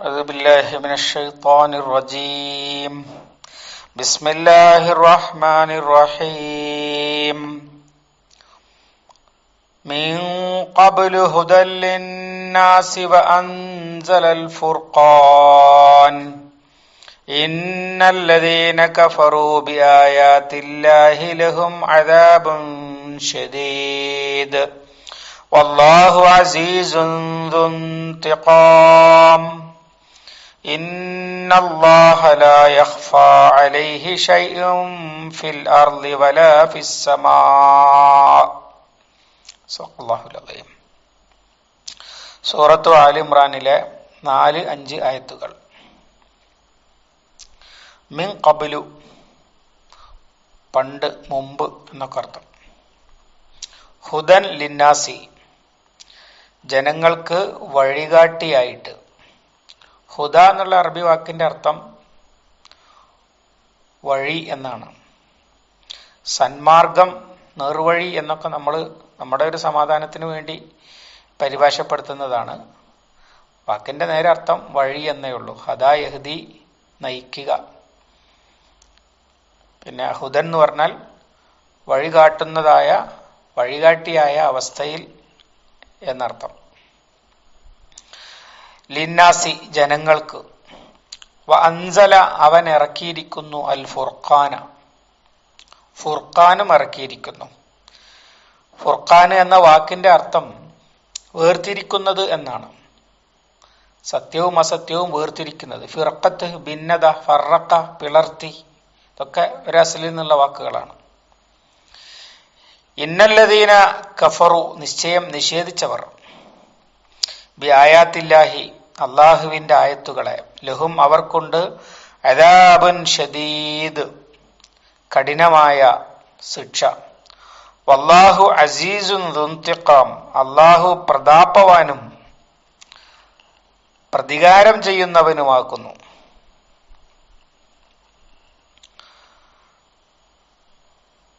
أعوذ بالله من الشيطان الرجيم. بسم الله الرحمن الرحيم. من قبل هدى للناس وأنزل الفرقان. إن الذين كفروا بآيات الله لهم عذاب شديد. والله عزيز ذو انتقام. إن الله لا يخفى عليه شيء في الأرض ولا في السماء صدق الله العظيم സൂറത്തു ആലി ഇമ്രാനിലെ നാല് അഞ്ച് ആയത്തുകൾ മിൻ കബിലു പണ്ട് മുമ്പ് എന്നൊക്കെ അർത്ഥം ഹുദൻ ലിന്നാസി ജനങ്ങൾക്ക് വഴികാട്ടിയായിട്ട് ഹുദ എന്നുള്ള അറബി വാക്കിന്റെ അർത്ഥം വഴി എന്നാണ്. സന്മാർഗം നേർവഴി എന്നൊക്കെ നമ്മൾ നമ്മുടെ ഒരു സമാധാനത്തിന് വേണ്ടി പരിഭാഷപ്പെടുത്തുന്നതാണ്. വാക്കിന്റെ നേരെ അർത്ഥം വഴി എന്നേ ഉള്ളൂ. ഹദാ യഹദി നയിക്കുക. പിന്നെ ഹുദൻ എന്ന് പറഞ്ഞാൽ വഴികാട്ടുന്നതായ വഴികാട്ടിയായ അവസ്ഥയിൽ എന്നർത്ഥം. ലിന്നാസി ജനങ്ങൾക്ക്. അൻസല അവൻ ഇറക്കിയിരിക്കുന്നു അൽ ഫുർഖാന. ഫുർഖാനും ഇറക്കിയിരിക്കുന്നു. ഫുർഖാൻ എന്ന വാക്കിന്റെ അർത്ഥം വേർതിരിക്കുന്നത് എന്നാണ്. സത്യവും അസത്യവും വേർതിരിക്കുന്നത്. ഫിറക്കത്ത് ഭിന്നത ഫറക്ക പിളർത്തി ഇതൊക്കെ ഒരു അസലിൽ നിന്നുള്ള വാക്കുകളാണ്. ഇന്നല്ലതീന കഫറു നിശ്ചയം നിഷേധിച്ചവർ. ബി ആയാത്തില്ലാഹി അള്ളാഹുവിന്റെ ആയത്തുകളെ. ലഹും അവർക്കുണ്ട്. അദാബുൻ ഷദീദ് കഠിനമായ ശിക്ഷ. വല്ലാഹു അസീസുൻ ദുന്തിക്കാം അള്ളാഹു പ്രതാപവാനും പ്രതികാരം ചെയ്യുന്നവനുമാക്കുന്നു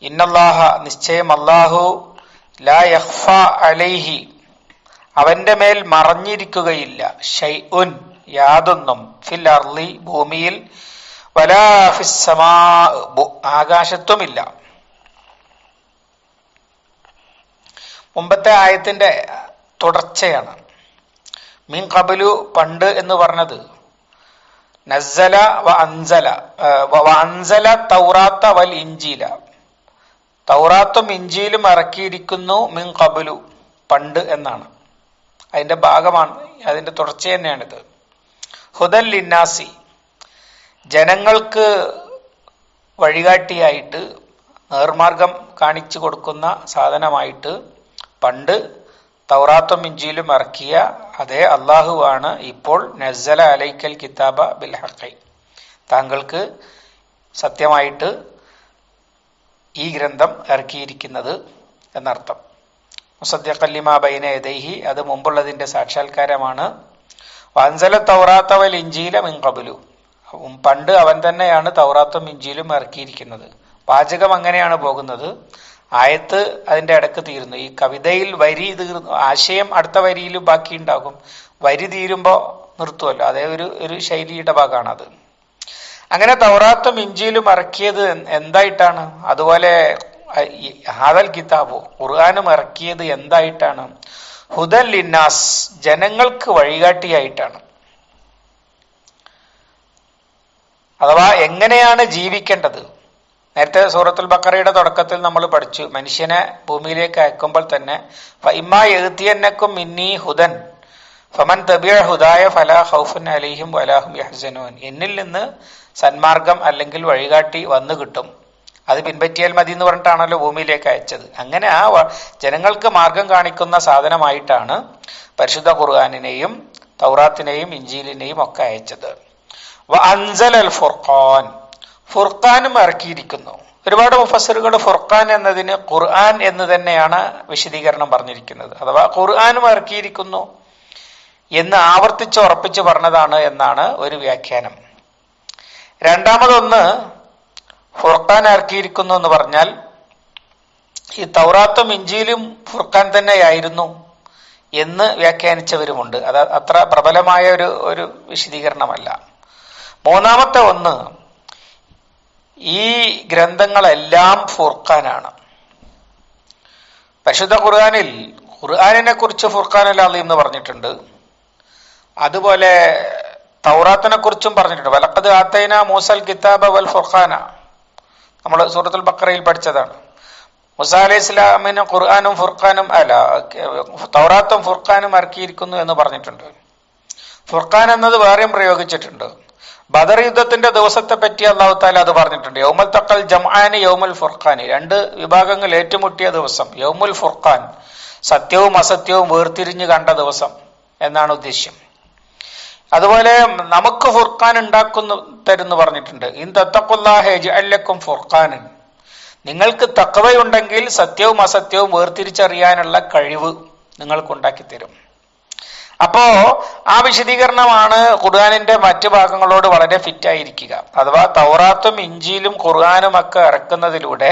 ഇന്നല്ലാഹ നിശ്ചയം അല്ലാഹു ലാ യഹ്ഫ അലൈഹി അവന്റെ മേൽ മറഞ്ഞിരിക്കുകയില്ല. ഷൈഉൻ യാതൊന്നും ഫിൽ അർലി ഭൂമിയിൽ വലാ ഫിസ്സമാ ആകാശത്തുമില്ല. മുമ്പത്തെ ആയത്തിന്റെ തുടർച്ചയാണ്. മീൻ കബലു പണ്ട് എന്ന് പറഞ്ഞത് നസ്സല വ അൻസല വ അൻസല തൗറാത്ത വൽ ഇഞ്ചീല തൗറാത്തും ഇഞ്ചിയിലും ഇറക്കിയിരിക്കുന്നു മിൻ കബലു പണ്ട് എന്നാണ്. അതിന്റെ ഭാഗമാണ് അതിന്റെ തുടർച്ച തന്നെയാണിത്. ഹുദൽ ലിന്നാസി ജനങ്ങൾക്ക് വഴികാട്ടിയായിട്ട് നേർമാർഗം കാണിച്ചു കൊടുക്കുന്ന സാധനമായിട്ട് പണ്ട് തൗറാത്തും ഇഞ്ചിയിലും ഇറക്കിയ അതേ അള്ളാഹുവാണ് ഇപ്പോൾ നസല അലൈക്കൽ കിതാബ ബിൽ ഹക്കൈ താങ്കൾക്ക് സത്യമായിട്ട് ഈ ഗ്രന്ഥം ഇറക്കിയിരിക്കുന്നത് എന്നർത്ഥം. മുസദ്യഖല്ലിമ ബൈന എദൈഹി അത് മുമ്പുള്ളതിന്റെ സാക്ഷാത്കാരമാണ്. വൻസല തൗറാത്തവൽ ഇഞ്ചീല മിങ്കബുലു പണ്ട് അവൻ തന്നെയാണ് തൗറാത്തും ഇഞ്ചിയിലും ഇറക്കിയിരിക്കുന്നത്. വാചകം അങ്ങനെയാണ് പോകുന്നത്. ആയത്ത് അതിന്റെ ഇടയ്ക്ക് തീരുന്നു. ഈ കവിതയിൽ വരി തീർന്നു ആശയം അടുത്ത വരിയിൽ ബാക്കി ഉണ്ടാകും. വരി തീരുമ്പോ നിർത്തുമല്ലോ അതേ ഒരു ഒരു ശൈലിയുടെ അത് അങ്ങനെ തൗറാത്തും ഇഞ്ചിയിലും ഇറക്കിയത് എന്തായിട്ടാണ്? അതുപോലെ ഹാദൽ കിതാബ് ഖുർആാനും ഇറക്കിയത് എന്തായിട്ടാണ്? ഹുദൽ ലിന്നാസ് ജനങ്ങൾക്ക് വഴികാട്ടിയായിട്ടാണ്. അഥവാ എങ്ങനെയാണ് ജീവിക്കേണ്ടത്? നേരത്തെ സൂറത്തുൽ ബക്കറയുടെ തുടക്കത്തിൽ നമ്മൾ പഠിച്ചു മനുഷ്യനെ ഭൂമിയിലേക്ക് അയക്കുമ്പോൾ തന്നെ ഫൈമാ എഴുത്തിയന്നക്കും മിന്നി ഹുദൻ ഫമൻ തബിയ ഹുദായ ഫല ഹൗഫുൻ അലിഹിം വലാഹും എന്നിൽ നിന്ന് സന്മാർഗം അല്ലെങ്കിൽ വഴികാട്ടി വന്നു കിട്ടും. അത് പിൻപറ്റിയാൽ മതി എന്ന് പറഞ്ഞിട്ടാണല്ലോ ഭൂമിയിലേക്ക് അയച്ചത്. അങ്ങനെ ആ ജനങ്ങൾക്ക് മാർഗം കാണിക്കുന്ന സാധനമായിട്ടാണ് പരിശുദ്ധ ഖുർആാനിനെയും തൗറാത്തിനെയും ഇഞ്ചീലിനെയും ഒക്കെ അയച്ചത്. അൻസൽ അൽ ഫുർഖാൻ. ഫുർഖാനും ഇറക്കിയിരിക്കുന്നു. ഒരുപാട് മുഫസറുകൾ ഫുർഖാൻ എന്നതിന് ഖുർആൻ എന്ന് തന്നെയാണ് വിശദീകരണം പറഞ്ഞിരിക്കുന്നത്. അഥവാ ഖുർആാനും ഇറക്കിയിരിക്കുന്നു എന്ന് ആവർത്തിച്ച് ഉറപ്പിച്ച് പറഞ്ഞതാണ് എന്നാണ് ഒരു വ്യാഖ്യാനം. രണ്ടാമതൊന്ന് ഫുർഖാൻ ഇറക്കിയിരിക്കുന്നു എന്ന് പറഞ്ഞാൽ ഈ തൗറാത്തും ഇഞ്ചിയിലും ഫുർഖാൻ തന്നെയായിരുന്നു എന്ന് വ്യാഖ്യാനിച്ചവരുമുണ്ട്. അത് അത്ര പ്രബലമായ ഒരു ഒരു വിശദീകരണമല്ല. മൂന്നാമത്തെ ഒന്ന് ഈ ഗ്രന്ഥങ്ങളെല്ലാം ഫുർഖാനാണ്. പരിശുദ്ധ ഖുർആാനിൽ ഖുർആാനിനെ കുറിച്ച് ഫുർഖാൻ അലീം എന്ന് പറഞ്ഞിട്ടുണ്ട്. അതുപോലെ തൗറാത്തിനെ കുറിച്ചും പറഞ്ഞിട്ടുണ്ട്. വലക്കത് ആത്തൈന മൂസൽ കിതാബ് വൽ ഫുർഖാന. നമ്മൾ സൂറത്തുൽ ബക്കറയിൽ പഠിച്ചതാണ്. മുസ അലൈഹി ഇസ്ലാമിന് ഖുർആാനും ഫുർഖാനും അല്ല തൗറാത്തും ഫുർഖാനും ഇറക്കിയിരിക്കുന്നു എന്ന് പറഞ്ഞിട്ടുണ്ട്. ഫുർഖാൻ എന്നത് വേറെയും പ്രയോഗിച്ചിട്ടുണ്ട്. ബദർ യുദ്ധത്തിന്റെ ദിവസത്തെ പറ്റി അള്ളാഹു താല അത് പറഞ്ഞിട്ടുണ്ട്. യൗമൽ തക്കൽ ജംആാന് യൗമുൽ ഫുർഖാൻ രണ്ട് വിഭാഗങ്ങൾ ഏറ്റുമുട്ടിയ ദിവസം യൗമുൽ ഫുർഖാൻ. സത്യവും അസത്യവും വേർതിരിഞ്ഞു കണ്ട ദിവസം എന്നാണ് ഉദ്ദേശ്യം. അതുപോലെ നമുക്ക് ഫുർഖാൻ ഉണ്ടാക്കുന്നു തരുന്നു പറഞ്ഞിട്ടുണ്ട്. ഇൻ തത്തക്കുല്ലാഹേജല്ലക്കും ഫുർഖാനൻ. നിങ്ങൾക്ക് തക്കവയുണ്ടെങ്കിൽ സത്യവും അസത്യവും വേർതിരിച്ചറിയാനുള്ള കഴിവ് നിങ്ങൾക്ക് ഉണ്ടാക്കി തരും അപ്പോ ആ വിശദീകരണമാണ് ഖുർആാനിന്റെ മറ്റു ഭാഗങ്ങളോട് വളരെ ഫിറ്റ് ആയിരിക്കുക അഥവാ തൗറാത്തും ഇഞ്ചിയിലും ഖുർആാനും ഒക്കെ ഇറക്കുന്നതിലൂടെ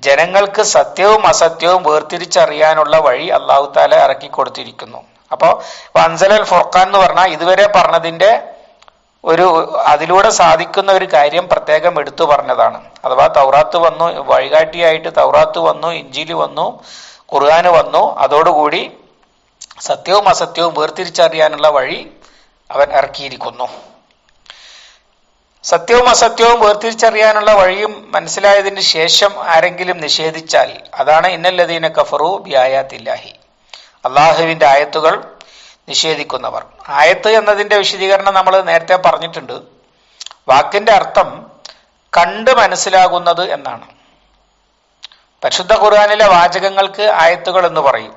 ജനങ്ങൾക്ക് സത്യവും അസത്യവും വേർതിരിച്ചറിയാനുള്ള വഴി അള്ളാഹു താല ഇറക്കി കൊടുത്തിരിക്കുന്നു അപ്പോ അൻസലൽ ഫുർഖാൻ എന്ന് പറഞ്ഞാൽ ഇതുവരെ പറഞ്ഞതിന്റെ ഒരു അതിലൂടെ സാധിക്കുന്ന ഒരു കാര്യം പ്രത്യേകം എടുത്തു പറഞ്ഞതാണ്. അഥവാ തൗറാത്ത് വന്നു വഴികാട്ടിയായിട്ട് തൗറാത്ത് വന്നു ഇഞ്ചിലി വന്നു ഖുർആാന് വന്നു അതോടുകൂടി സത്യവും അസത്യവും വേർതിരിച്ചറിയാനുള്ള വഴി അവൻ ഇറക്കിയിരിക്കുന്നു. സത്യവും അസത്യവും വേർതിരിച്ചറിയാനുള്ള വഴിയും മനസ്സിലായതിന് ശേഷം ആരെങ്കിലും നിഷേധിച്ചാൽ അതാണ് ഇന്നല്ലതീന കഫറു ബിയായാത്തില്ലാഹി അള്ളാഹുവിന്റെ ആയത്തുകൾ നിഷേധിക്കുന്നവർ. ആയത്ത് എന്നതിന്റെ വിശദീകരണം നമ്മൾ നേരത്തെ പറഞ്ഞിട്ടുണ്ട്. വാക്കിന്റെ അർത്ഥം കണ്ട് മനസ്സിലാകുന്നത് എന്നാണ്. പരിശുദ്ധ ഖുർആാനിലെ വാചകങ്ങൾക്ക് ആയത്തുകൾ എന്ന് പറയും.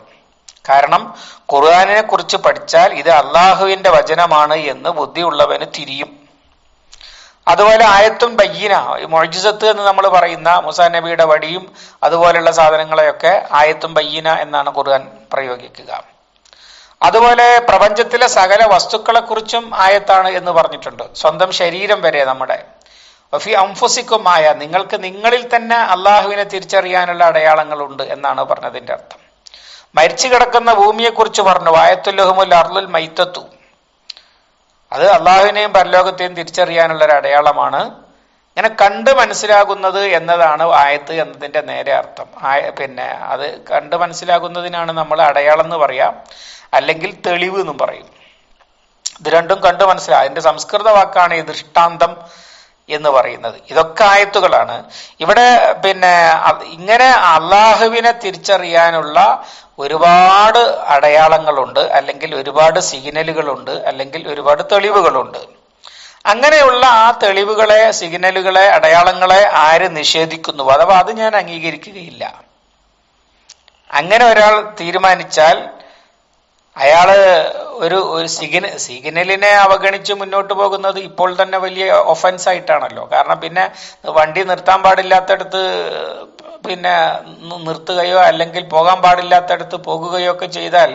കാരണം ഖുർആാനിനെ കുറിച്ച് പഠിച്ചാൽ ഇത് അള്ളാഹുവിന്റെ വചനമാണ് എന്ന് ബുദ്ധിയുള്ളവന് തിരിയും. അതുപോലെ ആയത്തും ബയ്യന. മൊഴിജത്ത് എന്ന് നമ്മൾ പറയുന്ന മുസാ നബിയുടെ വടിയും അതുപോലെയുള്ള സാധനങ്ങളെയൊക്കെ ആയത്തും ബയ്യന എന്നാണ് ഖുർആൻ പ്രയോഗിക്കുക. അതുപോലെ പ്രപഞ്ചത്തിലെ സകല വസ്തുക്കളെക്കുറിച്ചും ആയത്താണ് എന്ന് പറഞ്ഞിട്ടുണ്ട്. സ്വന്തം ശരീരം വരെ നമ്മുടെ. ഫി അംഫുസിക്കുമായ നിങ്ങൾക്ക് നിങ്ങളിൽ തന്നെ അള്ളാഹുവിനെ തിരിച്ചറിയാനുള്ള അടയാളങ്ങളുണ്ട് എന്നാണ് പറഞ്ഞതിന്റെ അർത്ഥം. മരിച്ചു കിടക്കുന്ന ഭൂമിയെക്കുറിച്ച് പറഞ്ഞു. വായത്തുല്ലഹുമുൽ അർലുൽ മൈത്തത്തു. അത് അള്ളാഹുവിനെയും പരലോകത്തെയും തിരിച്ചറിയാനുള്ള ഒരു അടയാളമാണ്. ഇങ്ങനെ കണ്ട് മനസ്സിലാകുന്നത് എന്നതാണ് ആയത്ത് എന്നതിന്റെ നേരെ അർത്ഥം. പിന്നെ അത് കണ്ട് മനസ്സിലാകുന്നതിനാണ് നമ്മൾ അടയാളം എന്ന് പറയാം അല്ലെങ്കിൽ തെളിവ് എന്നും പറയും. ഇത് രണ്ടും കണ്ടു മനസ്സിലാകും അതിന്റെ സംസ്കൃത വാക്കാണ് ഈ ദൃഷ്ടാന്തം എന്ന് പറയുന്നത്. ഇതൊക്കെ ആയത്തുകളാണ്. ഇവിടെ പിന്നെ ഇങ്ങനെ അള്ളാഹുവിനെ തിരിച്ചറിയാനുള്ള ഒരുപാട് അടയാളങ്ങളുണ്ട് അല്ലെങ്കിൽ ഒരുപാട് സിഗ്നലുകളുണ്ട് അല്ലെങ്കിൽ ഒരുപാട് തെളിവുകളുണ്ട്. അങ്ങനെയുള്ള ആ തെളിവുകളെ സിഗ്നലുകളെ അടയാളങ്ങളെ ആര് നിഷേധിക്കുന്നു? അഥവാ അത് ഞാൻ അംഗീകരിക്കുകയില്ല. അങ്ങനെ ഒരാൾ തീരുമാനിച്ചാൽ അയാൾ ഒരു ഒരു സിഗ്ന സിഗ്നലിനെ അവഗണിച്ച് മുന്നോട്ട് പോകുന്നത് ഇപ്പോൾ തന്നെ വലിയ ഒഫൻസ് ആയിട്ടാണല്ലോ. കാരണം പിന്നെ വണ്ടി നിർത്താൻ പാടില്ലാത്തടത്ത് പിന്നെ നിർത്തുകയോ അല്ലെങ്കിൽ പോകാൻ പാടില്ലാത്തടത്ത് പോകുകയോ ഒക്കെ ചെയ്താൽ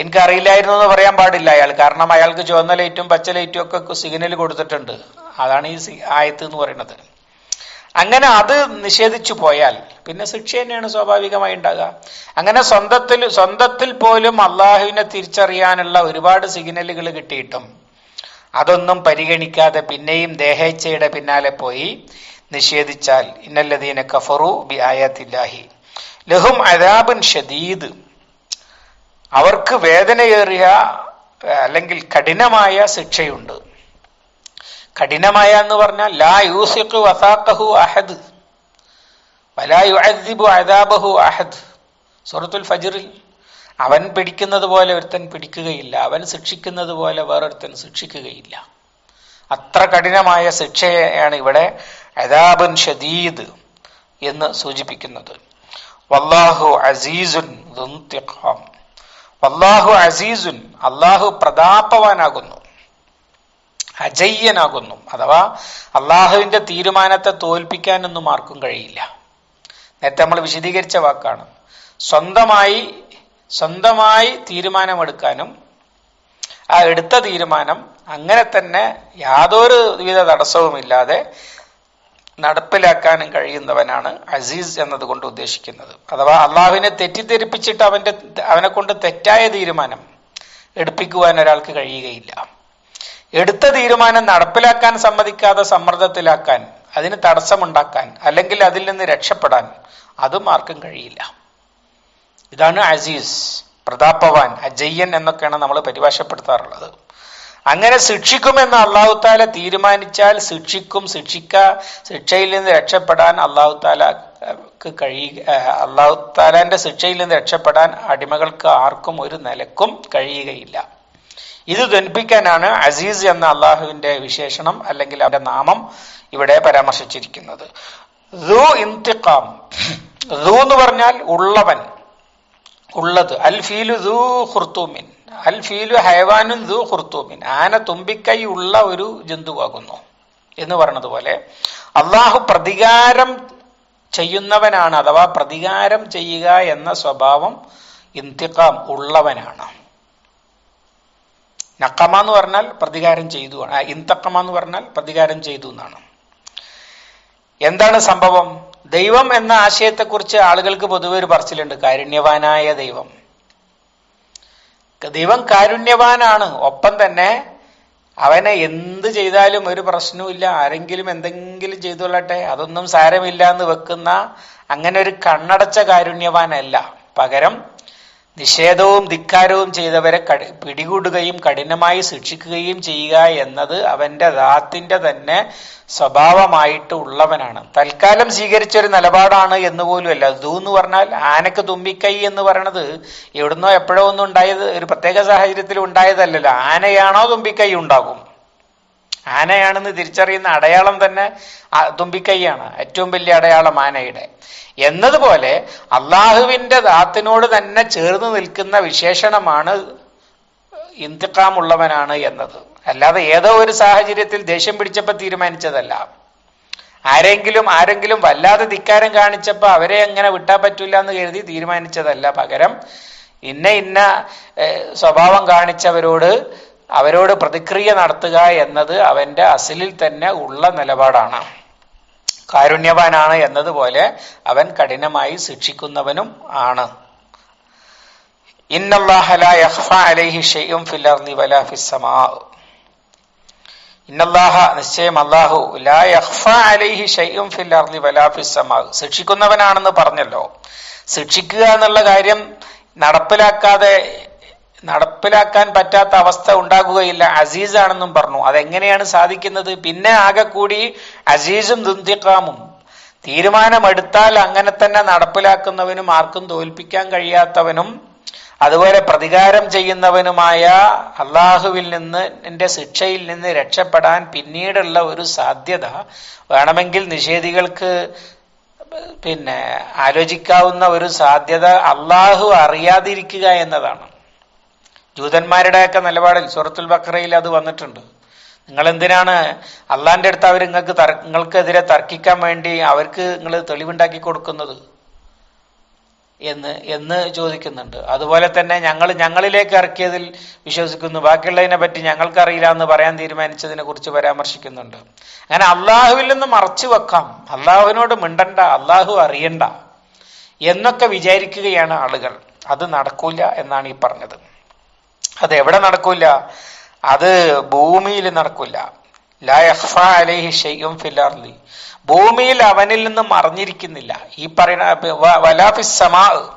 എനിക്ക് അറിയില്ലായിരുന്നു എന്ന് പറയാൻ പാടില്ല അയാൾ. കാരണം അയാൾക്ക് ചുവന്ന ലൈറ്റും പച്ച ലൈറ്റും ഒക്കെ സിഗ്നൽ കൊടുത്തിട്ടുണ്ട്. അതാണ് ഈ ആയത്ത് എന്ന് പറയുന്നത്. അങ്ങനെ അത് നിഷേധിച്ചു പോയാൽ പിന്നെ ശിക്ഷ തന്നെയാണ് സ്വാഭാവികമായി ഉണ്ടാകുക. അങ്ങനെ സ്വന്തത്തിൽ സ്വന്തത്തിൽ പോലും അള്ളാഹുവിനെ തിരിച്ചറിയാനുള്ള ഒരുപാട് സിഗ്നലുകൾ കിട്ടിയിട്ടും അതൊന്നും പരിഗണിക്കാതെ പിന്നെയും ദേഹേച്ഛയുടെ പിന്നാലെ പോയി നിഷേധിച്ചാൽ ഇന്നല്ലതീന കഫറു ബി ആയാത്തില്ലാഹി. ലഹും അദാബുൻ ഷദീദ്. അവർക്ക് വേദനയേറിയ അല്ലെങ്കിൽ കഠിനമായ ശിക്ഷയുണ്ട്. കഠിനമായ എന്ന് പറഞ്ഞാൽ ലാ യൂസിഖു വസാഖഹു അഹദ്. വലാ യുഅദ്ദിബു അദാബഹു അഹദ്. സൂറത്തുൽ ഫജ്റിൽ അവൻ പിടിക്കുന്നത് പോലെ ഒരുത്തൻ പിടിക്കുകയില്ല. അവൻ ശിക്ഷിക്കുന്നത് പോലെ വേറൊരുത്തൻ ശിക്ഷിക്കുകയില്ല. അത്ര കഠിനമായ ശിക്ഷയാണ് ഇവിടെ അദാബുൻ ഷദീദ് എന്ന് സൂചിപ്പിക്കുന്നത്. വല്ലാഹു അസീസുൻ വല്ലാഹു അസീസുൻ അള്ളാഹു പ്രതാപവാനാകുന്നു. അജയ്യനാകുന്നു. അഥവാ അള്ളാഹുവിന്റെ തീരുമാനത്തെ തോൽപ്പിക്കാനൊന്നും ആർക്കും കഴിയില്ല. നേരത്തെ നമ്മൾ വിശദീകരിച്ച വാക്കാണ്. സ്വന്തമായി സ്വന്തമായി തീരുമാനമെടുക്കാനും ആ എടുത്ത തീരുമാനം അങ്ങനെ തന്നെ യാതൊരു വിധ തടസ്സവുമില്ലാതെ നടപ്പിലാക്കാനും കഴിയുന്നവനാണ് അസീസ് എന്നതുകൊണ്ട് ഉദ്ദേശിക്കുന്നത്. അഥവാ അള്ളാഹുവിനെ തെറ്റിദ്ധരിപ്പിച്ചിട്ട് അവന്റെ അവനെ കൊണ്ട് തെറ്റായ തീരുമാനം എടുപ്പിക്കുവാൻ ഒരാൾക്ക് കഴിയുകയില്ല. എടുത്ത തീരുമാനം നടപ്പിലാക്കാൻ സമ്മതിക്കാതെ സമ്മർദ്ദത്തിലാക്കാൻ അതിന് തടസ്സമുണ്ടാക്കാൻ അല്ലെങ്കിൽ അതിൽ നിന്ന് രക്ഷപ്പെടാൻ അതും ആർക്കും കഴിയില്ല. ഇതാണ് അസീസ് പ്രതാപവാൻ അജയ്യൻ എന്നൊക്കെയാണ് നമ്മൾ പരിഭാഷപ്പെടുത്താറുള്ളത്. അങ്ങനെ ശിക്ഷിക്കുമെന്ന് അള്ളാഹു താല തീരുമാനിച്ചാൽ ശിക്ഷിക്കും ശിക്ഷിക്ക ശിക്ഷയിൽ നിന്ന് രക്ഷപ്പെടാൻ അള്ളാഹു താലക്ക് കഴിയുക അള്ളാഹു താലാന്റെ ശിക്ഷയിൽ നിന്ന് രക്ഷപ്പെടാൻ അടിമകൾക്ക് ആർക്കും ഒരു നിലക്കും കഴിയുകയില്ല. ഇത് ധനിപ്പിക്കാനാണ് അസീസ് എന്ന അള്ളാഹുവിന്റെ വിശേഷണം അല്ലെങ്കിൽ അവന്റെ നാമം ഇവിടെ പരാമർശിച്ചിരിക്കുന്നത്. എന്ന് പറഞ്ഞാൽ ഉള്ളവൻ ഉള്ളത്. അൽ ഫീലു ദു ഖുർത്തൂമിൻ. അൽ ഫീലു ഹൈവാനും ദു ഹുർത്തൂമിൻ ആന തുമ്പിക്കൈ ഉള്ള ഒരു ജന്തുവാകുന്നു എന്ന് പറഞ്ഞതുപോലെ അള്ളാഹു പ്രതികാരം ചെയ്യുന്നവനാണ് അഥവാ പ്രതികാരം ചെയ്യുക എന്ന സ്വഭാവം ഇന്തിക്കാം ഉള്ളവനാണ്. നക്കമ എന്ന് പറഞ്ഞാൽ പ്രതികാരം ചെയ്തു ഇന്തക്കമ എന്ന് പറഞ്ഞാൽ പ്രതികാരം ചെയ്തു എന്നാണ്. എന്താണ് സംഭവം? ദൈവം എന്ന ആശയത്തെക്കുറിച്ച് ആളുകൾക്ക് പൊതുവെ ഒരു പറച്ചിലുണ്ട്. കാരുണ്യവാനായ ദൈവം. ദൈവം കാരുണ്യവാനാണ്. ഒപ്പം തന്നെ അവനെ എന്ത് ചെയ്താലും ഒരു പ്രശ്നവുമില്ല ആരെങ്കിലും എന്തെങ്കിലും ചെയ്തുകൊള്ളട്ടെ അതൊന്നും സാരമില്ല എന്ന് വെക്കുന്ന അങ്ങനെ ഒരു കണ്ണടച്ച കാരുണ്യവാനല്ല. പകരം നിഷേധവും ധിക്കാരവും ചെയ്തവരെ കടി- പിടികൂടുകയും കഠിനമായി ശിക്ഷിക്കുകയും ചെയ്യുക എന്നത് അവന്റെ ദാത്തിന്റെ തന്നെ സ്വഭാവമായിട്ട് ഉള്ളവനാണ്. തൽക്കാലം സ്വീകരിച്ച ഒരു നിലപാടാണ് എന്ന് അല്ല. ദൂ എന്ന് പറഞ്ഞാൽ ആനക്ക് തുമ്പിക്കൈ എന്ന് പറയണത് എവിടുന്നോ എപ്പോഴോ ഒന്നും ഉണ്ടായത് ഒരു പ്രത്യേക സാഹചര്യത്തിൽ ഉണ്ടായതല്ലല്ലോ. ആനയാണോ തുമ്പിക്കൈ ഉണ്ടാകും? ആനയാണെന്ന് തിരിച്ചറിയുന്ന അടയാളം തന്നെ തുമ്പിക്കൈയാണ്. ഏറ്റവും വലിയ അടയാളം ആനയുടെ. എന്നതുപോലെ അള്ളാഹുവിന്റെ ദാത്തിനോട് തന്നെ ചേർന്ന് നിൽക്കുന്ന വിശേഷണമാണ് ഇന്തിക്കാമുള്ളവനാണ് എന്നത്. അല്ലാതെ ഏതോ ഒരു സാഹചര്യത്തിൽ ദേഷ്യം പിടിച്ചപ്പോൾ തീരുമാനിച്ചതല്ല. ആരെങ്കിലും ആരെങ്കിലും വല്ലാതെ ധിക്കാരം കാണിച്ചപ്പോൾ അവരെ എങ്ങനെ വിട്ടാ പറ്റില്ല എന്ന് കരുതി തീരുമാനിച്ചതല്ല. പകരം ഇന്ന ഇന്ന സ്വഭാവം കാണിച്ചവരോട് അവരോട് പ്രതിക്രിയ നടത്തുക എന്നത് അവന്റെ അസിലിൽ തന്നെ ഉള്ള നിലപാടാണ്. കാരുണ്യവാനാണ് എന്നതുപോലെ അവൻ കഠിനമായി ശിക്ഷിക്കുന്നവനും ആണ്. നിശ്ചയം ശിക്ഷിക്കുന്നവനാണെന്ന് പറഞ്ഞല്ലോ. ശിക്ഷിക്കുക എന്നുള്ള കാര്യം നടപ്പിലാക്കാതെ നടപ്പിലാക്കാൻ പറ്റാത്ത അവസ്ഥ ഉണ്ടാകുകയില്ല. അസീസാണെന്നും പറഞ്ഞു. അതെങ്ങനെയാണ് സാധിക്കുന്നത്? പിന്നെ ആകെ കൂടി അസീസും ദുന്തിക്കാമും തീരുമാനമെടുത്താൽ അങ്ങനെ തന്നെ നടപ്പിലാക്കുന്നവനും ആർക്കും തോൽപ്പിക്കാൻ കഴിയാത്തവനും അതുപോലെ പ്രതികാരം ചെയ്യുന്നവനുമായ അള്ളാഹുവിൽ നിന്ന് എന്റെ ശിക്ഷയിൽ നിന്ന് രക്ഷപ്പെടാൻ പിന്നീടുള്ള ഒരു സാധ്യത വേണമെങ്കിൽ നിഷേധികൾക്ക് പിന്നെ ആലോചിക്കാവുന്ന ഒരു സാധ്യത അള്ളാഹു അറിയാതിരിക്കുക എന്നതാണ്. ജൂതന്മാരുടെയൊക്കെ നിലപാടിൽ സൂറത്തുൽ ബക്രയിൽ അത് വന്നിട്ടുണ്ട്. നിങ്ങൾ എന്തിനാണ് അള്ളാന്റെ അടുത്ത് അവർ നിങ്ങൾക്ക് നിങ്ങൾക്കെതിരെ തർക്കിക്കാൻ വേണ്ടി അവർക്ക് നിങ്ങൾ തെളിവുണ്ടാക്കി കൊടുക്കുന്നത്? എന്ന് എന്ന് ചോദിക്കുന്നുണ്ട്. അതുപോലെ തന്നെ ഞങ്ങൾ ഞങ്ങളിലേക്ക് ഇറക്കിയതിൽ വിശ്വസിക്കുന്നു. ബാക്കിയുള്ളതിനെ പറ്റി ഞങ്ങൾക്ക് അറിയില്ല എന്ന് പറയാൻ തീരുമാനിച്ചതിനെ കുറിച്ച് പരാമർശിക്കുന്നുണ്ട്. അങ്ങനെ അള്ളാഹുവിൽ നിന്ന് മറച്ചു വെക്കാം. അള്ളാഹുവിനോട് മിണ്ടണ്ട അള്ളാഹു അറിയണ്ട എന്നൊക്കെ വിചാരിക്കുകയാണ് ആളുകൾ. അത് നടക്കൂല എന്നാണ് ഈ പറഞ്ഞത്. അത് എവിടെ നടക്കൂല? അത് ഭൂമിയിൽ നടക്കൂല. അലൈഹി ഭൂമിയിൽ അവനിൽ നിന്ന് മറിഞ്ഞിരിക്കുന്നില്ല. ഈ പറയുന്ന വ- വലാ ഫിസ് സമാ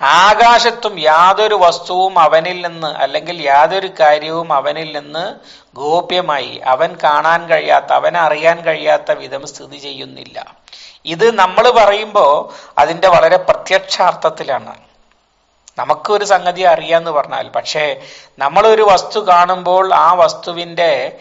ആകാശത്തും യാതൊരു വസ്തുവും അവനിൽ നിന്ന് അല്ലെങ്കിൽ യാതൊരു കാര്യവും അവനിൽ നിന്ന് ഗോപ്യമായി. അവൻ കാണാൻ കഴിയാത്ത അവൻ അറിയാൻ കഴിയാത്ത വിധം സ്ഥിതി ചെയ്യുന്നില്ല. ഇത് നമ്മൾ പറയുമ്പോൾ അതിന്റെ വളരെ പ്രത്യക്ഷാർത്ഥത്തിലാണ്. നമുക്ക് ഒരു സംഗതി അറിയാന്ന് പറഞ്ഞാൽ പക്ഷേ നമ്മളൊരു വസ്തു കാണുമ്പോൾ ആ വസ്തുവിന്റെ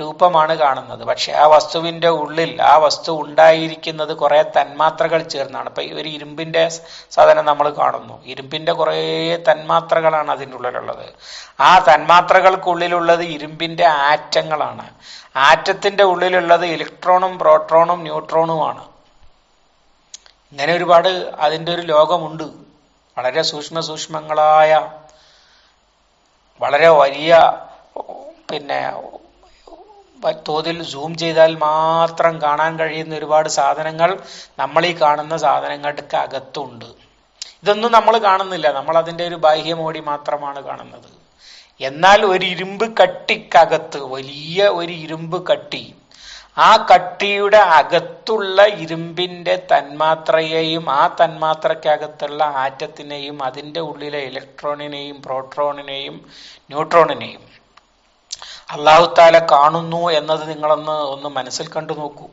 രൂപമാണ് കാണുന്നത്. പക്ഷെ ആ വസ്തുവിന്റെ ഉള്ളിൽ ആ വസ്തു ഉണ്ടായിരിക്കുന്നത് കുറേ തന്മാത്രകൾ ചേർന്നാണ്. ഇപ്പൊ ഒരു ഇരുമ്പിന്റെ സാധനം നമ്മൾ കാണുന്നു. ഇരുമ്പിന്റെ കുറേ തന്മാത്രകളാണ് അതിന്റെ ഉള്ളിലുള്ളത്. ആ തന്മാത്രകൾക്കുള്ളിലുള്ളത് ഇരുമ്പിന്റെ ആറ്റങ്ങളാണ്. ആറ്റത്തിന്റെ ഉള്ളിലുള്ളത് ഇലക്ട്രോണും പ്രോട്രോണും ന്യൂട്രോണുമാണ്. ഇങ്ങനെ ഒരുപാട് അതിന്റെ ഒരു ലോകമുണ്ട്. വളരെ സൂക്ഷ്മ സൂക്ഷ്മങ്ങളായ വളരെ വലിയ പിന്നെ തോതിൽ സൂം ചെയ്താൽ മാത്രം കാണാൻ കഴിയുന്ന ഒരുപാട് സാധനങ്ങൾ നമ്മൾ ഈ കാണുന്ന സാധനങ്ങൾക്ക് അകത്തുണ്ട്. ഇതൊന്നും നമ്മൾ കാണുന്നില്ല. നമ്മൾ അതിന്റെ ഒരു ബാഹ്യമോടി മാത്രമാണ് കാണുന്നത്. എന്നാൽ ഒരു ഇരുമ്പ് കട്ടിക്കകത്ത് വലിയ ഒരു ഇരുമ്പ് കട്ടി ആ കട്ടിയുടെ അകത്തുള്ള ഇരുമ്പിന്റെ തന്മാത്രയെയും ആ തന്മാത്രക്കകത്തുള്ള ആറ്റത്തിനെയും അതിന്റെ ഉള്ളിലെ ഇലക്ട്രോണിനെയും പ്രോട്രോണിനെയും ന്യൂട്രോണിനെയും അള്ളാഹുത്താല കാണുന്നു എന്നത് നിങ്ങളൊന്ന് ഒന്ന് മനസ്സിൽ കണ്ടു നോക്കൂ.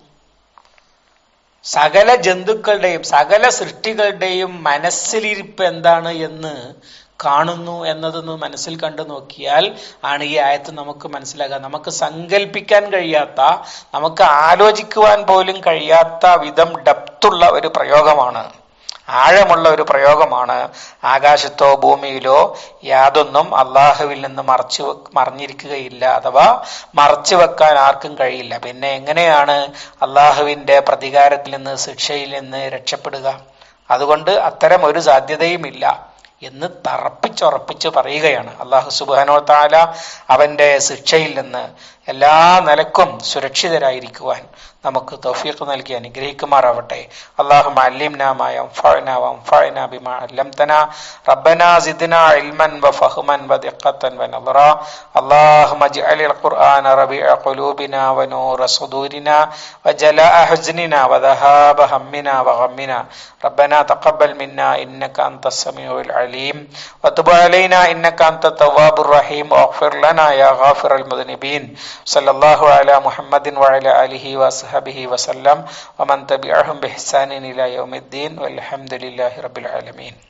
സകല ജന്തുക്കളുടെയും സകല സൃഷ്ടികളുടെയും മനസ്സിലിരിപ്പ് എന്താണ് എന്ന് കാണുന്നു എന്നതെന്ന് മനസ്സിൽ കണ്ടു നോക്കിയാൽ ആണ് ഈ ആയത്ത് നമുക്ക് മനസ്സിലാകാം. നമുക്ക് സങ്കല്പിക്കാൻ കഴിയാത്ത നമുക്ക് ആലോചിക്കുവാൻ പോലും കഴിയാത്ത വിധം ഡപ്തുള്ള ഒരു പ്രയോഗമാണ്. ആഴമുള്ള ഒരു പ്രയോഗമാണ്. ആകാശത്തോ ഭൂമിയിലോ യാതൊന്നും അള്ളാഹുവിൽ നിന്ന് മറച്ചു മറിഞ്ഞിരിക്കുകയില്ല അഥവാ മറച്ചു വെക്കാൻ ആർക്കും കഴിയില്ല. പിന്നെ എങ്ങനെയാണ് അള്ളാഹുവിന്റെ പ്രതികാരത്തിൽ നിന്ന് ശിക്ഷയിൽ നിന്ന് രക്ഷപ്പെടുക? അതുകൊണ്ട് അത്തരം ഒരു സാധ്യതയുമില്ല. എന്ന് തറപ്പിച്ചുറപ്പിച്ച് പറയുകയാണ്. അള്ളാഹു സുബാനോ താല അവന്റെ ശിക്ഷയിൽ നിന്ന് എല്ലാ നിലക്കും സുരക്ഷിതരായിരിക്കുവാൻ നമുക്ക് തൗഫീഖ് നൽകി അനുഗ്രഹിക്കുമാറാവട്ടെ അള്ളാഹു അല്ലിംനാമായ وانفعنا بما علمتنا ربنا زدنا علما وفهما ودقة ونظرا اللهم اجعل القرآن ربيع قلوبنا ونور صدورنا وجلاء حزننا وذهاب همنا وغمنا ربنا تقبل منا إنك أنت السميع العليم وتب علينا إنك أنت التواب الرحيم واغفر لنا يا غافر المذنبين صلى الله على محمد وعلى آله وصحبه وسلم ومن تبعهم بإحسان إلى يوم الدين والحمد لله رب العالمين.